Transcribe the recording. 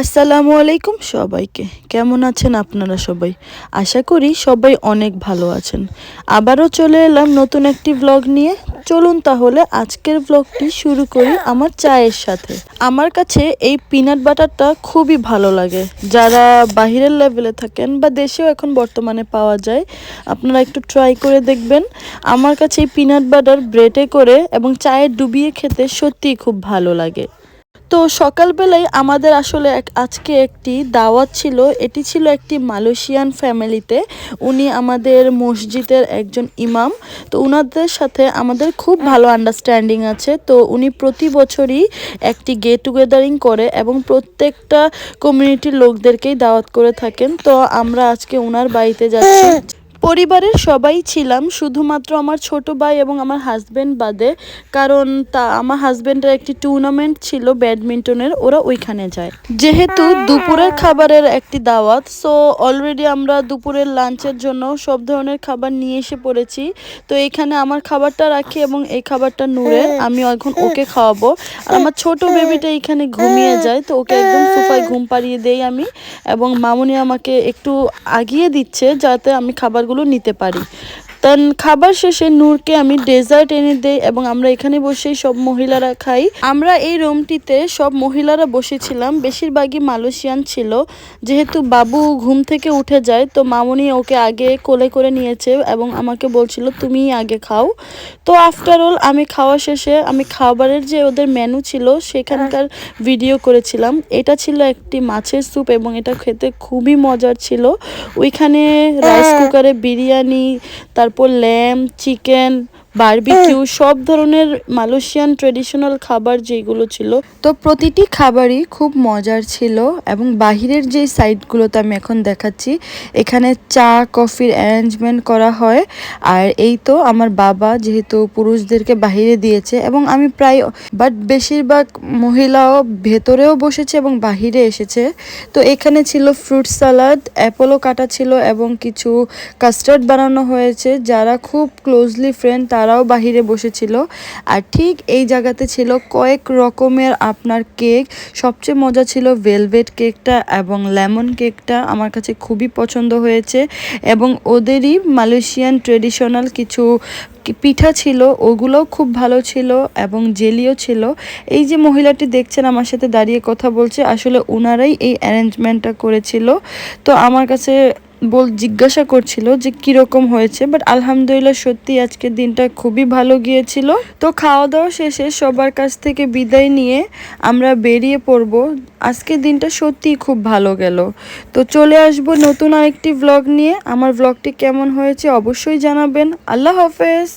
আসসালামু আলাইকুম সবাইকে। কেমন আছেন আপনারা সবাই? আশা করি সবাই অনেক ভালো আছেন। আবারও চলে এলাম নতুন একটি ব্লগ নিয়ে। চলুন তাহলে আজকের ব্লগটি শুরু করি আমার চায়ের সাথে। আমার কাছে এই পিনাট বাটারটা খুবই ভালো লাগে। যারা বাহিরের লেভেলে থাকেন বা দেশেও এখন বর্তমানে পাওয়া যায়, আপনারা একটু ট্রাই করে দেখবেন। আমার কাছে এই পিনাট বাটার ব্রেডে করে এবং চায়ে ডুবিয়ে খেতে সত্যিই খুব ভালো লাগে। তো সকালবেলায় আমাদের আসলে আজকে একটি দাওয়াত ছিল। এটি ছিল একটি মালয়েশিয়ান ফ্যামিলিতে। উনি আমাদের মসজিদের একজন ইমাম। তো উনাদের সাথে আমাদের খুব ভালো আন্ডারস্ট্যান্ডিং আছে। তো উনি প্রতি বছরই একটি গেট টুগেদারিং করে এবং প্রত্যেকটা কমিউনিটির লোকদেরকেই দাওয়াত করে থাকেন। তো আমরা আজকে ওনার বাড়িতে যাচ্ছি। পরিবারের সবাই ছিলাম, শুধুমাত্র আমার ছোট ভাই এবং আমার হাজব্যান্ড বাদে। কারণ তা, আমার হাজব্যান্ডের একটি টুর্নামেন্ট ছিল ব্যাডমিন্টনের, ওরা ওইখানে যায়। যেহেতু দুপুরের খাবারের একটি দাওয়াত সো অলরেডি আমরা দুপুরের লাঞ্চের জন্য সব ধরনের খাবার নিয়ে এসে পড়েছি। তো এখানে আমার খাবারটা রাখি এবং এই খাবারটা নূরে আমি এখন ওকে খাওয়াবো। আর আমার ছোট বেবিটা এখানে ঘুমিয়ে যায়, তো ওকে একদম সোফায় ঘুম পাড়িয়ে দেই আমি। এবং মামুনি আমাকে একটু আগিয়ে দিচ্ছে, যাতে আমি খাবারগুলো নিতে পারি। তান খাবার শেষে নূরকে আমি ডেজার্ট এনে দেই এবং আমরা এখানে বসেই সব মহিলারা খাই। আমরা এই রুমটিতে সব মহিলারা বসেছিলাম। বেশিরভাগই মালয়েশিয়ান ছিল। যেহেতু বাবু ঘুম থেকে উঠে যায় তো মামনি ওকে আগে কোলে করে নিয়েছে এবং আমাকে বলছিল তুমি আগে খাও। তো আফটার অল আমি খাওয়া শেষে আমি খাবারের যে ওদের মেনু ছিল সেখানকার ভিডিও করেছিলাম। এটা ছিল একটি মাছের স্যুপ এবং এটা খেতে খুবই মজার ছিল। ওইখানে রাইস কুকারে বিরিয়ানি তারপর ল্যাম চিকেন বারবিকিউ সব ধরনের মালয়েশিয়ান ট্রেডিশনাল খাবার যেগুলো ছিল। তো প্রতিটি খাবারই খুব মজার ছিল এবং বাহিরের যে সাইডগুলোতে আমি এখন দেখাচ্ছি এখানে চা কফির অ্যারেঞ্জমেন্ট করা হয়। আর এই তো আমার বাবা যেহেতু পুরুষদেরকে বাহিরে দিয়েছে এবং আমি প্রায় বাট বেশিরভাগ মহিলাও ভেতরেও বসেছে এবং বাহিরে এসেছে। তো এখানে ছিল ফ্রুট সালাদ অ্যাপোলো কাটা ছিল এবং কিছু কাস্টার্ড বানানো হয়েছে। যারা খুব ক্লোজলি ফ্রেন্ড তারাও বাহিরে বসেছিল। আর ঠিক এই জায়গাতে ছিল কয়েক রকমের আপনার কেক। সবচেয়ে মজা ছিল ভেলভেট কেকটা এবং লেমন কেকটা আমার কাছে খুবই পছন্দ হয়েছে। এবং ওদেরই মালয়েশিয়ান ট্রেডিশনাল কিছু পিঠা ছিল, ওগুলোও খুব ভালো ছিল এবং জেলিও ছিল। এই যে মহিলাটি দেখছেন আমার সাথে দাঁড়িয়ে কথা বলছে, আসলে ওনারাই এই অ্যারেঞ্জমেন্টটা করেছিল। তো আমার কাছে বল জিজ্ঞাসা করছিল যে কীরকম হয়েছে বাট আলহামদুলিল্লাহ সত্যি আজকের দিনটা খুবই ভালো গিয়েছিল। তো খাওয়া দাওয়া শেষে সবার কাছ থেকে বিদায় নিয়ে আমরা বেরিয়ে পড়ব। আজকের দিনটা সত্যিই খুব ভালো গেল। তো চলে আসব নতুন আরেকটি ব্লগ নিয়ে। আমার ব্লগটি কেমন হয়েছে অবশ্যই জানাবেন। আল্লাহ হাফেজ।